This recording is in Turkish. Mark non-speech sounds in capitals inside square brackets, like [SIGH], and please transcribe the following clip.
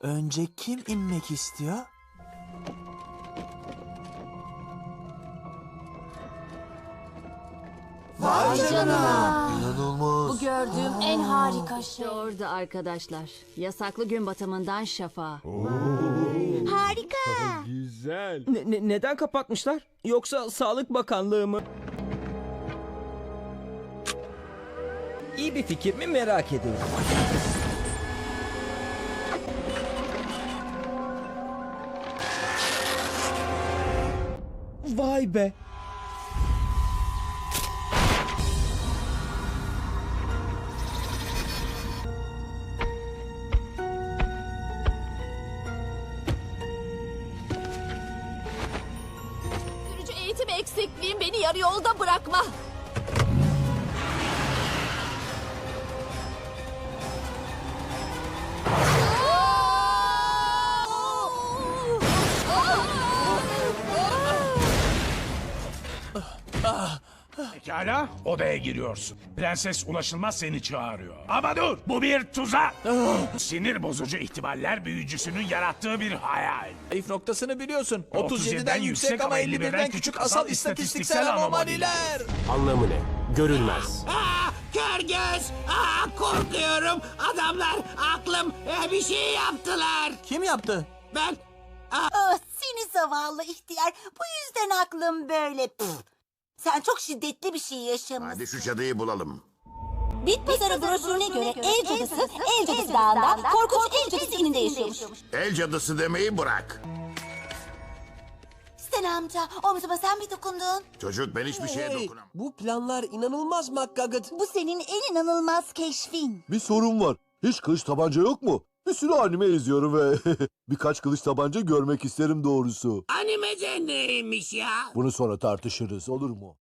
Önce kim inmek istiyor? Vay canına. İnanılmaz. Bu gördüğüm en harika şey. Orada arkadaşlar. Yasaklı gün batımından şafağa. Harika. Güzel. Ne- ne- neden kapatmışlar? Yoksa Sağlık Bakanlığı mı? İyi bir fikir mi merak ediyorum. Vay be. Sürücü eğitim eksikliğim beni yarı yolda bırakma. Pekala, odaya giriyorsun. Prenses ulaşılmaz seni çağırıyor. Ama dur, bu bir tuzak. Sinir bozucu ihtimaller büyücüsünün yarattığı bir hayal. Zayıf noktasını biliyorsun. 37'den yüksek ama 51'den küçük asal istatistiksel anomaliler. Anlamı ne? Görünmez. Aa, kör göz! Aa, korkuyorum! Adamlar aklım e, bir şey yaptılar. Kim yaptı? Ben Ah, seni zavallı ihtiyar. Bu yüzden aklım böyle. Pf. Sen çok şiddetli bir şey yaşamışsın. Hadi şu cadıyı bulalım. Bit pazarı broşürüne göre ev cadısı, ev cadısı dağında korkunç ev cadısı ininde yaşıyormuş. El cadısı demeyi bırak. Sen amca, omzuma sen mi dokundun? Çocuk ben hiçbir şeye dokunamam. Bu planlar inanılmaz McGuggett. Bu senin en inanılmaz keşfin. Bir sorun var. Hiç kılıç tabanca yok mu? Bir sürü anime izliyorum ve [LAUGHS] birkaç kılıç tabanca görmek isterim doğrusu. animede neymiş ya? Bunu sonra tartışırız olur mu?